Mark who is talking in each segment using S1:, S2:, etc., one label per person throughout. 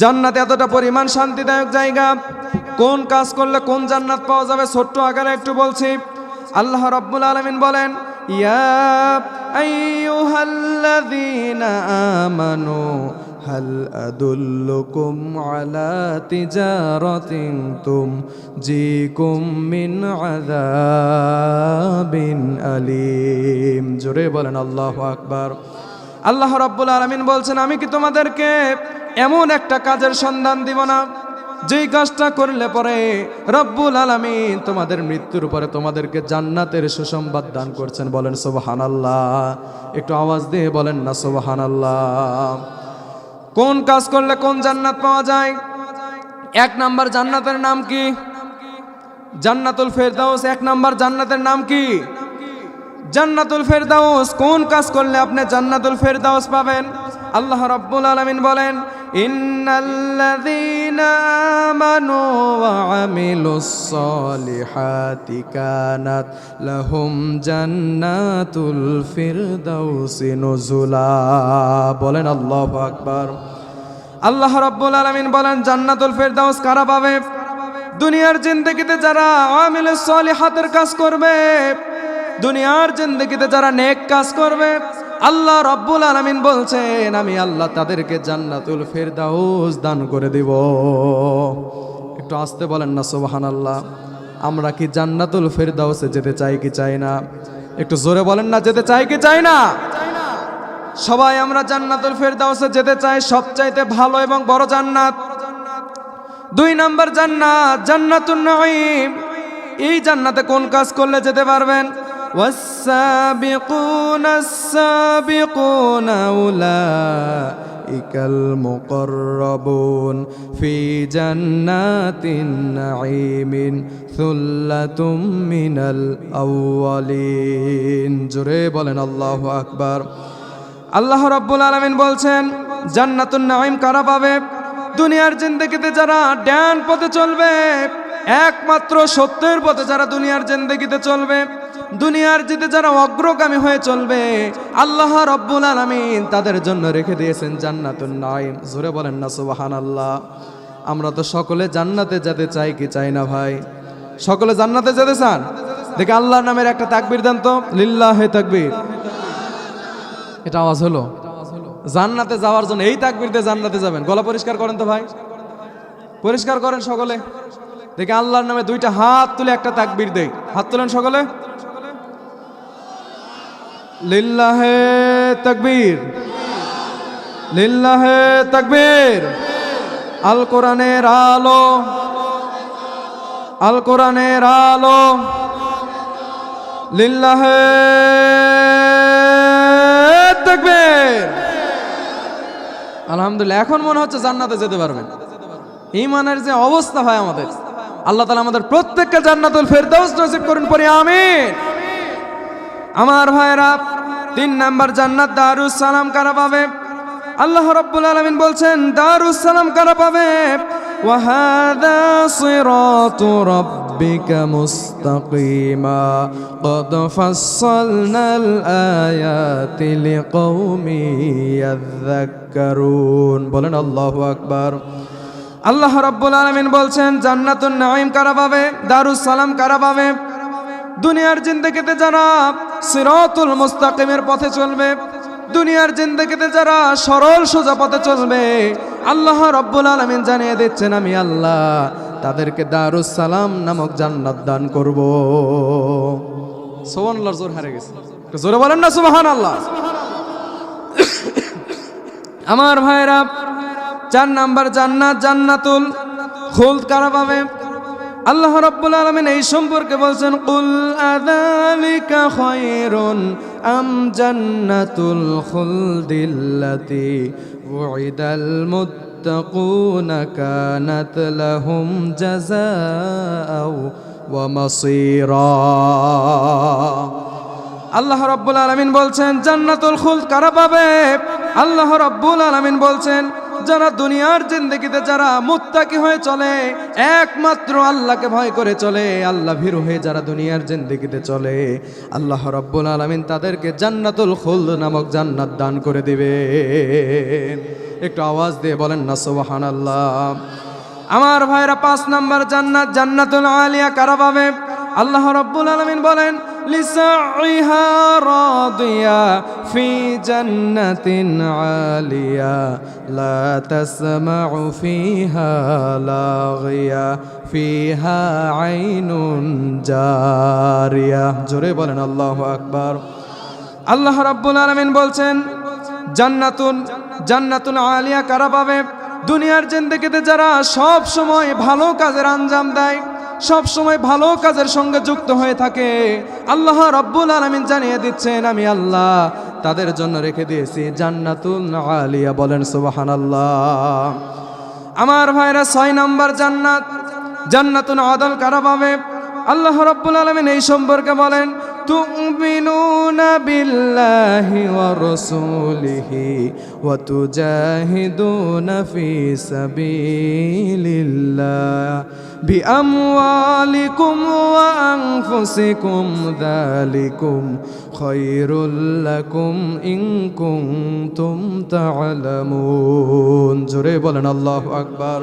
S1: জান্নাত এতটা পরিমাণ শান্তিদায়ক জায়গা। কোন কাজ করলে কোন জান্নাত পাওয়া যাবে ছোট্ট আকারে একটু বলছি। আল্লাহ রাব্বুল আলামিন বলেন আমানু মিন জোরে বলেন আল্লাহু আকবার। আল্লাহ রাব্বুল আলামিন বলছেন, আমি কি তোমাদেরকে এমন একটা কাজের সন্ধান দিব না। যেই কাজটা করলে পরে রব্বুল আলামিন তোমাদের মৃত্যুর পরে তোমাদেরকে জান্নাতের সুসংবাদ দান করছেন। বলেন, সুবহানাল্লাহ। একটু আওয়াজ দিয়ে বলেন না, সুবহানাল্লাহ। কোন কাজ করলে কোন জান্নাত পাওয়া যায়? এক নাম্বার জান্নাতের নাম কি? জান্নাতুল ফেরদাউস, এক নাম্বার জান্নাতের নাম কি? জান্নাতুল ফেরদাউস, কোন কাজ করলে আপনি জান্নাতুল ফেরদাউস পাবেন? আল্লাহ রব্বুল আলামিন বলেন ইন্নাল্লাযীনা আমানু ওয়া আমিলুস সলিহাতি কানাত লাহুম জান্নাতুল ফিরদাউসি নুজুলা। বলেন আল্লাহু আকবার। আল্লাহ রাব্বুল আলামিন বলেন, জান্নাতুল ফেরদাউস কারা পাবে? দুনিয়ার জিন্দগিতে যারা আমিলুস সলিহাতের কাজ করবে, দুনিয়ার জিন্দগিতে যারা নেক কাজ করবে আল্লাহ রব্বুল আলামিন বলছেন, আমি আল্লাহ তাদেরকে জান্নাতুল ফেরদাউস দান করে দিব। একটু আসতে বলেন না সোবাহান আল্লাহ আমরা কি জান্নাতুল ফেরদাউসে যেতে চাই কি চাই না? একটু জোরে বলেন না, যেতে চাই কি চাই না? সবাই, আমরা জান্নাতুল ফেরদাউসে যেতে চাই সবচাইতে ভালো এবং বড় জান্নাত। দুই নম্বর জান্নাত, জান্নাতুন নাঈম। এই জান্নাতে কোন কাজ করলে যেতে পারবেন? والسابقون السابقون أولئك المقربون في جنات النعيم ثلة من الأولين জোরে বলেন আল্লাহু আকবার আল্লাহ রাব্বুল আলামিন বলছেন জান্নাতুন নাঈম কারা পাবে দুনিয়ার জিন্দগিতে যারা ড্যান পথে চলবে একমাত্র সত্যের পথে যারা দুনিয়ার জিন্দগিতে চলবে দুনিয়ার জিতে যারা অগ্রগামী হয়ে চলবে, আল্লাহ রব্বুল আলামিন তাদের জন্য রেখে দিয়েছেন জান্নাতুন নাঈম। জোরে বলেন না সুবাহান আল্লাহ আমরা তো সকলে জান্নাতে যেতে চাই কি চাই না ভাই? সকলে জান্নাতে যেতে চান? দেখে আল্লাহর নামের একটা তাকবির দেন তো, লিল্লাহে তাকবীর। এটা আওয়াজ হলো? জান্নাতে যাওয়ার জন্য এই তাকবির দিয়ে জান্নাতে যাবেন। গলা পরিষ্কার করেন তো ভাই। পরিষ্কার করেন সকলে। দেখে আল্লাহর নামে দুইটা হাত তুলে একটা তাকবির দেই। হাত তুলেন সকলে? লিল্লাহে তাকবীর। লিল্লাহে তকবীর। আল কোরআনের আলো। আল কোরআনের আলো। লিল্লাহে তকবীর। আলহামদুলিল্লাহ, এখন মনে হচ্ছে জান্নাতে যেতে পারবেন। ইমানের যে অবস্থা হয় আমাদের, আল্লাহ তালা আমাদের প্রত্যেককে জান্নাতুল ফেরদাউস নসিব করুন পরে আমিন। আমার ভাইরা তিন নাম্বার জান্নাত দারুস সালাম কারা পাবে আল্লাহ রাব্বুল আলামিন বলছেন দারুস সালাম কারা পাবে وهذا صراط ربك مستقيما قد فصلنا الآيات لقوم يذكرون বলেন আল্লাহু আকবার আল্লাহ রাব্বুল আলামিন বলছেন জান্নাতুন নাঈম কারা পাবে দারুস সালাম কারা পাবে দুনিয়ার জিন্দগিতে যারা সিরাতুল মুস্তাকিমের পথে চলবে, দুনিয়ার জিন্দগিতে যারা সরল সোজা পথে চলবে, আল্লাহ রব্বুল আলামিন জানিয়ে দিচ্ছেন, আমি আল্লাহ তাদেরকে দারুস সালাম নামক জান্নাত দান করব। সুবহানাল্লাহ, জোর হারে গেছে। জোরে বলেন না, সুবহানাল্লাহ। আমার ভাইরা চার নাম্বার জান্নাত, জান্নাতুল খুলদ কারা পাবে? আল্লাহ রাব্বুল আলামিন এই সম্পর্কে বলছেন, কুল আযালিকা খায়রুন আম জান্নাতুল খুলদিল্লাতি উইদাল মুত্তাকুনা কানাত লাহুম জাযাআও ওয়া মাসীরা। আল্লাহ রাব্বুল আলামিন বলছেন, জান্নাতুল খুলদ কারা পাবে? আল্লাহ রাব্বুল আলামিন বলছেন যারা দুনিয়ার জিন্দগিতে যারা মুত্তাকি হয়ে চলে, একমাত্র আল্লাহকে ভয় করে চলে, আল্লাহ ভীরু হয়ে যারা দুনিয়ার জিন্দগিতে চলে, আল্লাহ রব্বুল আলমিন তাদেরকে জান্নাতুল খুলদ নামক জান্নাত দান করে দিবে। একটু আওয়াজ দিয়ে বলেন না সোবাহান আল্লাহ আমার ভাইরা পাঁচ নাম্বার জান্নাত জান্নাতুল আলিয়া কারা পাবে? আল্লাহ রব্বুল আলমিন বলেন ফি জান্নাতিন আলিয়া ফিহা আইনুন জারিয়া। জোরে বলেন, আল্লাহু আকবার। আল্লাহ রাব্বুল আলামিন বলছেন, জান্নাতুন জান্নাতুন আলিয়া কারা পাবে? দুনিয়ার জিন্দেগিতে যারা সব সময় ভালো কাজের আঞ্জাম দেয় সব সময় ভালো কাজের সঙ্গে যুক্ত হয়ে থাকে। আল্লাহ রব্বুল আলমিন জানিয়ে দিচ্ছেন, আমি আল্লাহ, তাদের জন্য রেখে দিয়েছি জান্নাতুল আলিয়া। বলেন সুবাহান আল্লাহ আমার ভাইরা, ছয় নম্বর জান্নাত। জান্নাতুন আদল কারা পাবে? আল্লাহ রব্বুল আলমিন এই সম্পর্কে বলেন রাসূলিহি ওয়া তুজাহিদুনা ফি সাবিলিল্লাহ বিআমওয়ালিকুম ওয়া আনফুসিকুম যালিকুম খায়রুল লাকুম ইন কুনতুম তা'লামুন জোরে বলেন আল্লাহু আকবার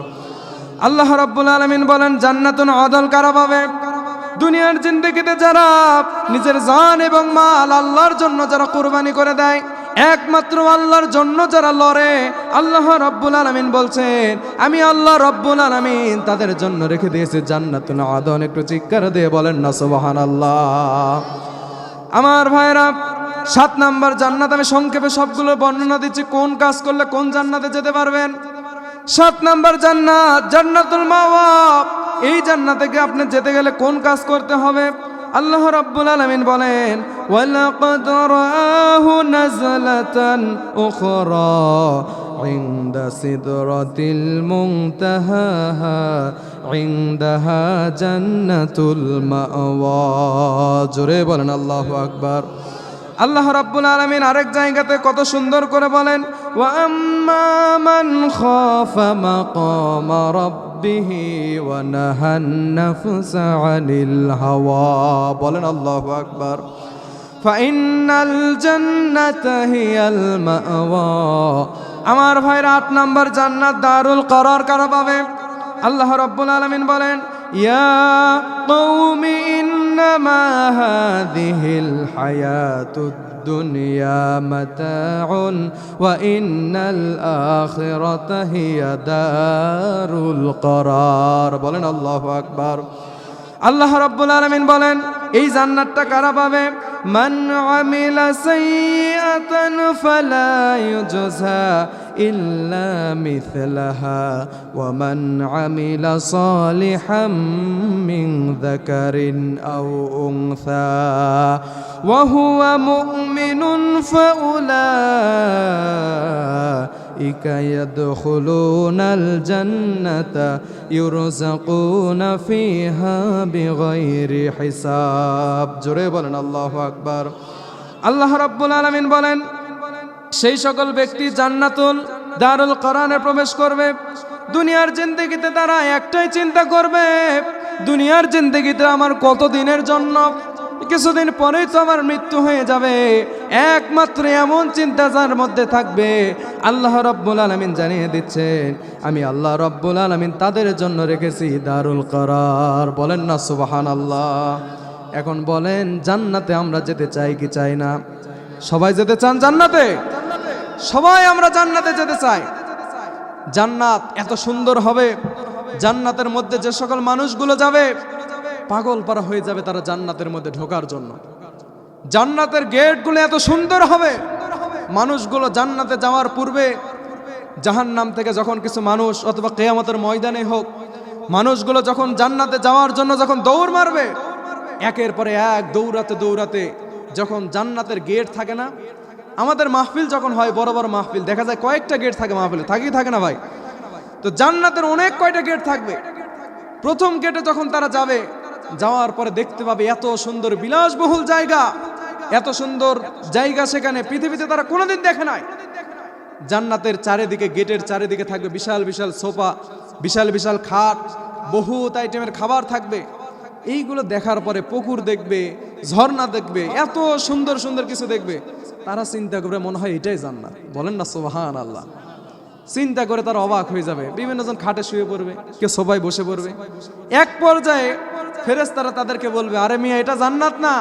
S1: আল্লাহ রাব্বুল আলামিন বলেন জান্নাতুন আদল কারা পাবে দুনিয়ার জিন্দগিতে যারা নিজের জান এবং মাল আল্লাহর জন্য যারা কোরবানি করে দেয়, একমাত্র আল্লাহর জন্য যারা লড়ে, আল্লাহ রব্বুল আলমিন বলছেন, আমি আল্লাহ রব্বুল আলমিন তাদের জন্য রেখে দিয়েছি জান্নাতুন আদন। একটু চিৎকার দিয়ে বলেন না সুবহান আল্লাহ আমার ভাইরা, সাত নাম্বার জান্নাত আমি সংক্ষেপে সবগুলো বর্ণনা দিচ্ছি, কোন কাজ করলে কোন জান্নাতে যেতে পারবেন? সাত নাম্বার জান্নাত জান্নাতুল মাওয়াব এই জান্নাতে গিয়ে আপনি যেতে গেলে কোন কাজ করতে হবে আল্লাহ রাব্বুল আলামিন বলেন ওয়ালাকাদ রাআহু নাজলাতান উখরা عند سدرة المنتهى عندها جنة المأوى জোরে বলেন আল্লাহু আকবার আল্লাহ রাব্বুল আলামিন আরেক জায়গাতে কত সুন্দর করে বলেন বলেন আল্লাহু আকবার। আমার ভাইরা আট নম্বর জান্নাত দারুল করার কারা পাবে? আল্লাহ রাব্বুল আলামিন বলেন, ইয়া ইন্নামা هذه الحياة দুনিয়া متاع وإن الآخرة هي হিয়া القرار بولن বলেন أكبر আল্লাহ রাব্বুল আলামিন বলেন এই জান্নাতটা কারা পাবে? মান আমিলা সাইয়াতান ফালা ইউজজা ইল্লা মিসলাহা ওয়া মান আমিলা সালিহাম মিন যাকারিন আও উনসা। ওয়া হুয়া মুমিনুন ফাউলা يدخلون الجنة يرزقون فيها بغير حساب জোরে বলেন আল্লাহু আকবার আল্লাহ রাব্বুল আলামিন বলেন সেই সকল ব্যক্তি জান্নাতুল দারুল কোরআনে প্রবেশ করবে দুনিয়ার জিন্দগিতে তারা একটাই চিন্তা করবে দুনিয়ার জিন্দগিতে আমার কত দিনের জন্য কিছুদিন পরেই তো আমার মৃত্যু হয়ে যাবে একমাত্র এমন চিন্তা যার মধ্যে থাকবে, আল্লাহ রব্বুল আলমিন জানিয়ে দিচ্ছেন, আমি আল্লাহ রব্বুল আলমিন তাদের জন্য রেখেছি দারুল করার। বলেন না সুবাহান আল্লাহ এখন বলেন, জান্নাতে আমরা যেতে চাই কি চাই না? সবাই যেতে চান জান্নাতে? সবাই আমরা জান্নাতে যেতে চাই। জান্নাত এত সুন্দর হবে। জান্নাতের মধ্যে যে সকল মানুষগুলো যাবে, পাগল পারা হয়ে যাবে তারা জান্নাতের মধ্যে ঢোকার জন্য। জান্নাতের গেটগুলো এত সুন্দর হবে। মানুষগুলো জান্নাতে যাওয়ার পূর্বে জাহান্নাম থেকে যখন কিছু মানুষ অথবা কেয়ামতের ময়দানে হোক, মানুষগুলো যখন জান্নাতে যাওয়ার জন্য যখন দৌড় মারবে, একের পরে এক দৌড়াতে দৌড়াতে যখন জান্নাতের গেট থাকে না, আমাদের মাহফিল যখন হয় বড় বড় মাহফিল, দেখা যায় কয়েকটা গেট থাকে মাহফিলে থাকি থাকে না ভাই? তো জান্নাতের অনেক কয়টা গেট থাকবে? প্রথম গেটে যখন তারা যাবে যাওয়ার পরে দেখতে পাবে এত সুন্দর বিলাসবহুল জায়গা, এত সুন্দর জায়গা সেখানে পৃথিবীতে তারা কোনোদিন দেখে নাই। জান্নাতের চারিদিকে, গেটের চারিদিকে থাকবে বিশাল বিশাল সোফা, বিশাল বিশাল খাট, বহুত আইটেমের খাবার থাকবে। এইগুলো দেখার পরে পুকুর দেখবে, ঝর্ণা দেখবে, এত সুন্দর সুন্দর কিছু দেখবে। তারা চিন্তা করবে, মনে হয় এটাই জান্নাত। বলেন না সোহান আল্লাহ চিন্তা করে তারা অবাক হয়ে যাবে। বিভিন্ন জন খাটে শুয়ে পড়বে, কেউ সবাই বসে পড়বে। এক পর্যায়ে ফেরেস তারা তাদেরকে বলবে, আরে মিয়া, এটা জান্নাত না।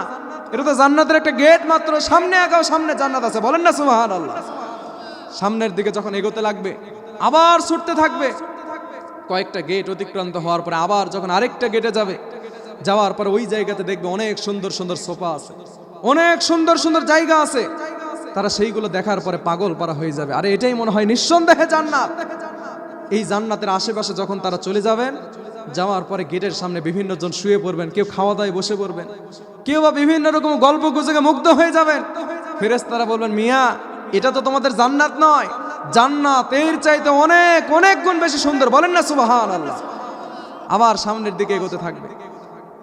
S1: এটা তো জান্নাতের একটা গেট মাত্র। সামনে আগাও, সামনে জান্নাত আছে। বলেন না সুবাহান আল্লাহ সামনের দিকে যখন এগোতে লাগবে, আবার ছুটতে থাকবে। কয়েকটা গেট অতিক্রান্ত হওয়ার পরে আবার যখন আরেকটা গেটে যাবে, যাওয়ার পরে ওই জায়গাতে দেখবে অনেক সুন্দর সুন্দর সোফা আছে। অনেক সুন্দর সুন্দর জায়গা আছে। তারা সেইগুলো দেখার পরে পাগল পারা হয়ে যাবে। আরে এটাই মনে হয় নিঃসন্দেহে জান্নাত। এই জান্নাতের আশেপাশে যখন তারা চলে যাবেন, যাওয়ার পরে গেটের সামনে বিভিন্ন জন শুয়ে পড়বেন, কেউ খাওয়া দাওয়ায় বসে পড়বেন, কেউ বা বিভিন্ন রকম গল্প গুজবে মুগ্ধ হয়ে যাবেন। ফেরেস তারা বলবেন, মিয়া, এটা তো তোমাদের জান্নাত নয়। জান্নাত এর চাইতে অনেক অনেক গুণ বেশি সুন্দর। বলেন না সুবাহান আল্লাহ আবার সামনের দিকে এগোতে থাকবে।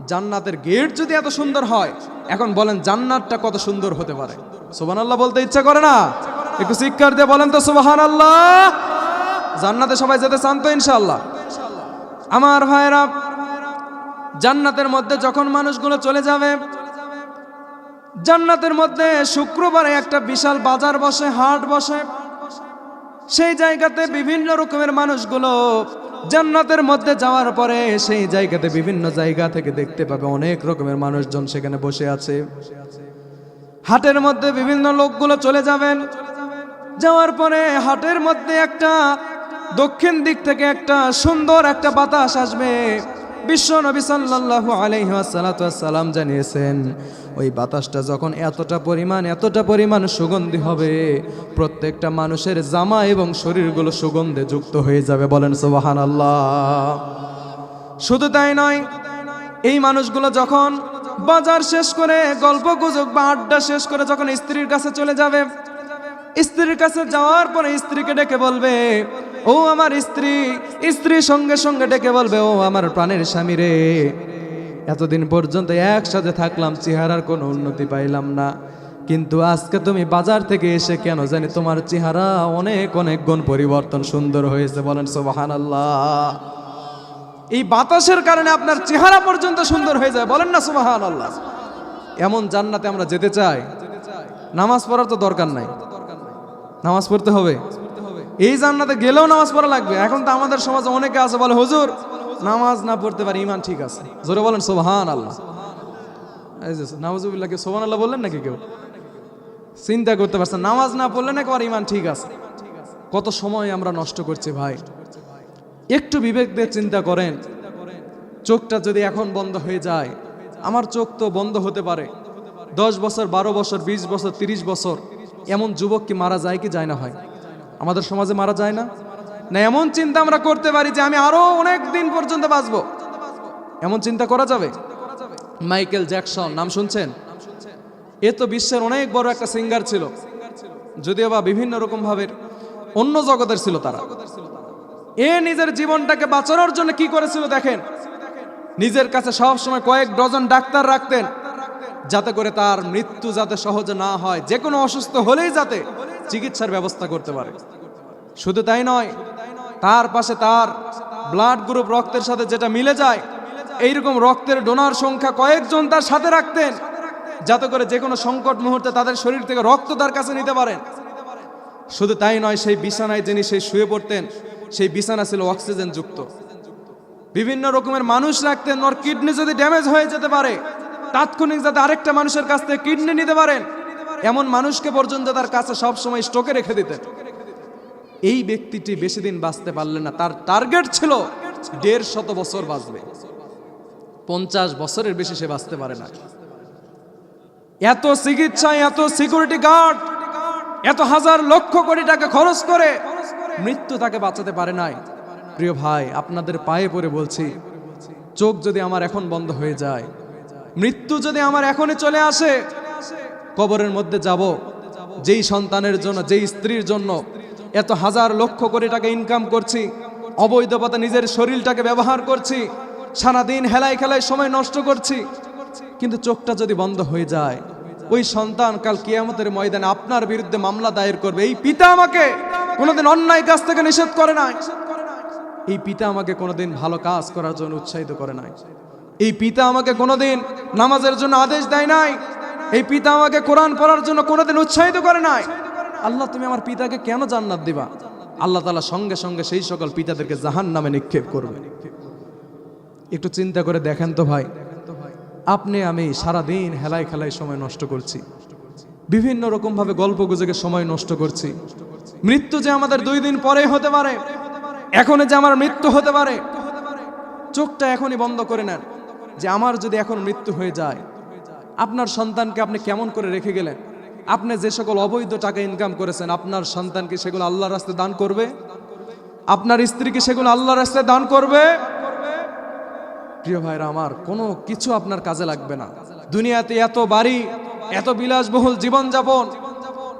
S1: জান্নাতের গেট যদি এত সুন্দর হয়, এখন বলেন জান্নাতটা কত সুন্দর হতে পারে। সুবান আল্লাহ বলতে ইচ্ছা করে না। একটু শিক্ষার দিয়ে বলেন তো সুবাহান আল্লাহ জান্নাতে সবাই যেতে চান তো ইনশাল্লাহ আমার ভাইরা জান্নাতের মধ্যে যখন মানুষগুলো চলে যাবে, জান্নাতের মধ্যে শুক্রবারে একটা বিশাল বাজার বসে, হাট বসে। সেই জায়গাতে বিভিন্ন রকমের মানুষগুলো জান্নাতের মধ্যে যাওয়ার পরে সেই জায়গাতে বিভিন্ন জায়গা থেকে দেখতে পাবে অনেক রকমের মানুষজন সেখানে বসে আছে। হাটের মধ্যে বিভিন্ন লোকগুলো চলে যাবেন। যাওয়ার পরে হাটের মধ্যে একটা, দক্ষিণ দিক থেকে একটা সুন্দর একটা বাতাস আসবে। বিশ্ব নবী আলাইহি সালাম জানিয়েছেন, ওই বাতাসটা যখন এতটা পরিমাণ এতটা পরিমাণ সুগন্ধি হবে, প্রত্যেকটা মানুষের জামা এবং শরীরগুলো সুগন্ধে যুক্ত হয়ে যাবে বলেন সুবাহান আল্লাহ শুধু তাই নয়, এই মানুষগুলো যখন বাজার শেষ করে, গল্প গুজব বা আড্ডা শেষ করে যখন স্ত্রীর কাছে চলে যাবে, স্ত্রীর কাছে যাওয়ার পরে স্ত্রীকে ডেকে বলবে, ও আমার স্ত্রী। স্ত্রী সঙ্গে সঙ্গে ডেকে বলবে, ও আমার প্রাণের স্বামী রে। এতদিন পর্যন্ত একসাথে থাকলাম, চেহারার কোনো উন্নতি পাইলাম না। কিন্তু আজকে তুমি বাজার থেকে এসে কেন জানি তোমার চেহারা অনেক অনেক গুণ পরিবর্তন সুন্দর হয়েছে বলেন সোবাহান আল্লাহ এই বাতাসের কারণে আপনার চেহারা পর্যন্ত সুন্দর হয়ে যায়। বলেন না সুবাহান আল্লাহ এমন জান্নাতে আমরা যেতে চাই। নামাজ পড়ার তো দরকার নাই। নামাজ পড়তে হবে। এই জান্নাতে গেলেও নামাজ পড়া লাগবে। এখন তো আমাদের সমাজে অনেকে আছে, বলে, হুজুর, নামাজ না পড়তে পারি ইমান ঠিক আছে। জোরে বলেন সোহান আল্লাহ নামাজুবিল্লাহ কে সোহান আল্লাহ বললেন নাকি কেউ? চিন্তা করতে পারছেন, নামাজ না পড়লে নাকি আর ইমান ঠিক আছে? কত সময় আমরা নষ্ট করছি ভাই। একটু বিবেক দিয়ে চিন্তা করেন। চোখটা যদি এখন বন্ধ হয়ে যায়, আমার চোখ তো বন্ধ হতে পারে। দশ বছর, বারো বছর, বিশ বছর, তিরিশ বছর, এমন যুবক কি মারা যায় কি যায় না হয়? আমাদের সমাজে মারা যায় না? না, এমন চিন্তা আমরা করতে পারি যে আমি আরও অনেক দিন পর্যন্ত বাঁচবো। এমন চিন্তা করা যাবে? মাইকেল জ্যাকসন, নাম শুনছেন? এ তো বিশ্বের অনেক বড় একটা সিঙ্গার ছিল। যদিও বা বিভিন্ন রকম ভাবে অন্য জগতের ছিল তারা। এ নিজের জীবনটাকে বাঁচানোর জন্য কি করেছিল দেখেন? নিজের কাছে সব সময় কয়েক ডজন ডাক্তার রাখতেন, যাতে করে তার মৃত্যু যাতে সহজে না হয়। যে কোনো অসুস্থ হলেই যাতে চিকিৎসার ব্যবস্থা করতে পারে। শুধু তাই নয়, তার পাশে তার ব্লাড গ্রুপ রক্তের সাথে যেটা মিলে যায়, এইরকম রক্তের ডোনার সংখ্যা কয়েকজন তার সাথে রাখতেন, যাতে করে যে কোনো সংকট মুহূর্তে তাদের শরীর থেকে রক্ত তার কাছে নিতে পারেন। শুধু তাই নয়, সেই বিছানায় যিনি সেই শুয়ে পড়তেন সেই বিছানা ছিল অক্সিজেন যুক্ত। বিভিন্ন রকমের মানুষ রাখতেন ওর কিডনি যদি ড্যামেজ হয়ে যেতে পারে, তাৎক্ষণিক যাতে আরেকটা মানুষের কাছ থেকে কিডনি নিতে পারেন, এমন মানুষকে পর্যন্ত তার কাছে সব সময় স্টকে রেখে দিতেন। এই ব্যক্তিটি বেশি দিন বাঁচতে পারলেন না। তার টার্গেট ছিল দেড় শত বছর বাঁচবে। পঞ্চাশ বছরের বেশি সে বাঁচতে পারে না। এত চিকিৎসা এত সিকিউরিটি গার্ড, এত হাজার লক্ষ কোটি টাকা খরচ করে মৃত্যু তাকে বাঁচাতে পারে নাই। প্রিয় ভাই, আপনাদের পায়ে পড়ে বলছি, চোখ যদি আমার এখন বন্ধ হয়ে যায়, মৃত্যু যদি আমার এখনই চলে আসে, কবরের মধ্যে যাব, যেই সন্তানের জন্য, যেই স্ত্রীর জন্য এত হাজার লক্ষ কোটি টাকা ইনকাম করছি, অবৈধ পথে নিজের শরীরটাকে ব্যবহার করছি, সারাদিন হেলায় খেলায় সময় নষ্ট করছি, কিন্তু চোখটা যদি বন্ধ হয়ে যায়, ওই সন্তান কাল কিয়ামতের ময়দানে আপনার বিরুদ্ধে মামলা দায়ের করবে, এই পিতা আমাকে কোনোদিন অন্যায় কাজ থেকে নিষেধ করে নাই। এই পিতা আমাকে কোনোদিন ভালো কাজ করার জন্য উৎসাহিত করে নাই। এই পিতা আমাকে কোনোদিন নামাজের জন্য আদেশ দেয় নাই। এই পিতা আমাকে কোরআন পড়ার জন্য কোনোদিন উৎসাহিত করে নাই। আল্লাহ, তুমি আমার পিতাকে কেন জান্নাত দিবা? আল্লাহ তালা সঙ্গে সঙ্গে সেই সকল পিতাদেরকে জাহান নামে নিক্ষেপ করবে। একটু চিন্তা করে দেখেন তো ভাই, আপনি আমি সারাদিন হেলায় খেলায় সময় নষ্ট করছি। বিভিন্ন রকমভাবে গল্প গুজবে সময় নষ্ট করছি। মৃত্যু যে আমাদের দুই দিন পরে হতে পারে এখন যে আমার মৃত্যু হতে পারে, চোখটা এখনই বন্ধ করে নেন যে আমার যদি এখন মৃত্যু হয়ে যায়, আপনার সন্তানকে আপনি কেমন করে রেখে গেলেন? আপনি যে সকল অবৈধ টাকা ইনকাম করেছেন, আপনার সন্তানকে সেগুলো আল্লাহর রাস্তায় দান করবে? আপনার স্ত্রীকে সেগুলো আল্লাহর রাস্তায় দান করবে? প্রিয় ভাইরা আমার, কোনো কিছু আপনার কাজে লাগবে না। দুনিয়াতে এত বাড়ি, এত বিলাসবহুল জীবনযাপন,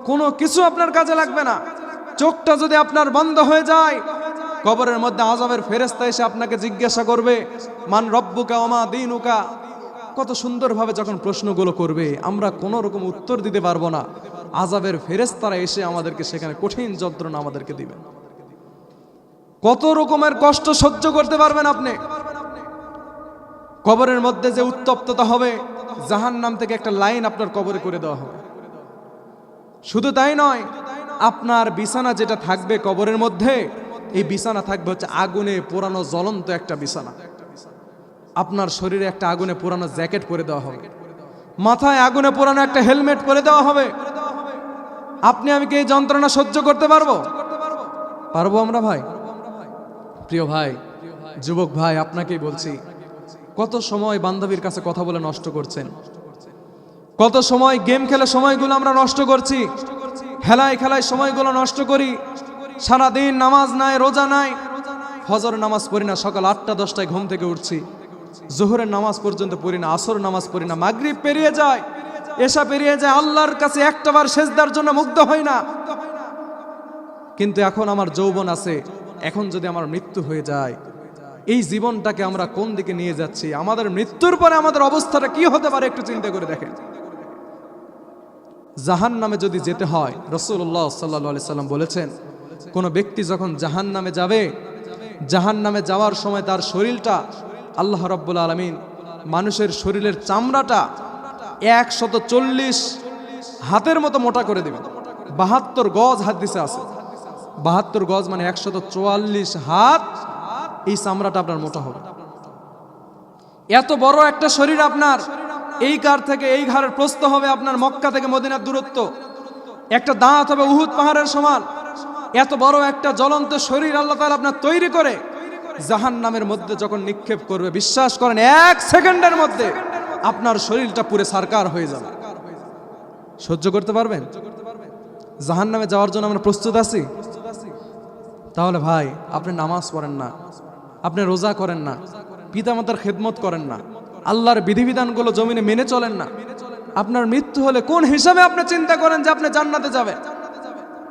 S1: কোনো কিছু আপনার কাজে লাগবে না। চোখটা যদি আপনার বন্ধ হয়ে যায়, কবরের মধ্যে আজবের ফেরেস্তা এসে আপনাকে জিজ্ঞাসা করবে, মান রব্বুকা ওমা দিনুকা? কত সুন্দরভাবে যখন প্রশ্নগুলো করবে, আমরা কোনো রকম উত্তর দিতে পারব না। আজাবের ফেরেস্তারা এসে আমাদেরকে সেখানে কঠিন যন্ত্রণা আমাদেরকে দিবেন। কত রকমের কষ্ট সহ্য করতে পারবেন আপনি। কবরের মধ্যে যে উত্তপ্ততা হবে জাহান নাম থেকে একটা লাইন আপনার কবরে করে দেওয়া হবে। শুধু তাই নয় আপনার বিছানা যেটা থাকবে কবরের মধ্যে, এই বিছানা থাকবে হচ্ছে আগুনে পোড়ানো জ্বলন্ত একটা বিছানা। আপনার শরীরে একটা আগুনে পোড়ানো জ্যাকেট পরে দেওয়া হবে। মাথায় আগুনে পোড়ানো একটা হেলমেট পরে দেওয়া হবে। আপনি আমি কি এই যন্ত্রণা সহ্য করতে পারব? পারব আমরা ভাই? প্রিয় ভাই, যুবক ভাই, আপনাকেই বলছি, কত সময় বান্ধবীর কাছে কথা বলে নষ্ট করছেন? কত সময় গেম খেলে সময়গুলো আমরা নষ্ট করছি? খেলায় খেলায় সময়গুলো নষ্ট করি। সারাদিন নামাজ নাই, রোজা নাই। ফজর নামাজ পড়ি না, সকাল আটটা, দশটায় ঘুম থেকে উঠছি। জোহরের নামাজ পর্যন্ত পড়ি না আসর নামাজ পড়ি না, মাগরিব পেরিয়ে যায়। এসা পেরিয়ে যায়, আল্লাহর কাছে একটাবার সেজদার জন্য মুগ্ধ হই না। কিন্তু এখন আমার যৌবন আছে, এখন যদি আমার মৃত্যু হয়ে যায়, এই জীবনটাকে আমরা কোন দিকে নিয়ে যাচ্ছি? আমাদের মৃত্যুর পরে আমাদের অবস্থাটা কি হতে পারে একটু চিন্তা করে দেখেন। জাহান নামে যদি যেতে হয় রসুল্লাহ সাল্লা সাল্লাম বলেছেন, কোনো ব্যক্তি যখন জাহান নামে যাবে জাহান নামে যাওয়ার সময় তার শরীরটা আল্লাহ রব্বুল আলমিন মানুষের শরীরের চামড়াটা একশত চল্লিশ হাতের মতো মোটা করে দেবেন। বাহাত্তর গজ হাত দিছে আছে। বাহাত্তর গজ মানে একশত চুয়াল্লিশ হাত এই চামড়াটা আপনার মোটা হবে। এত বড় একটা শরীর আপনার এই কার থেকে এই ঘাড়ের প্রস্ত হবে আপনার মক্কা থেকে মদিনার দূরত্ব? একটা দাঁত হবে উহুদ পাহাড়ের সমান। এত বড় একটা জ্বলন্ত শরীর আল্লাহ তাআলা আপনার তৈরি করে। জাহান নামের মধ্যে যখন নিক্ষেপ করবে, বিশ্বাস করেন, এক সেকেন্ডের মধ্যে আপনার শরীরটা পুরে সারকার হয়ে যাবে। সহ্য করতে পারবেন? জাহান নামে যাওয়ার জন্য আমরা প্রস্তুত আছি? তাহলে ভাই, আপনি নামাজ পড়েন না। আপনি রোজা করেন না। পিতামাতার খেদমত করেন না। আল্লাহর বিধিবিধানগুলো জমিনে মেনে চলেন না। আপনার মৃত্যু হলে কোন হিসাবে আপনি চিন্তা করেন যে আপনি জান্নাতে যাবেন?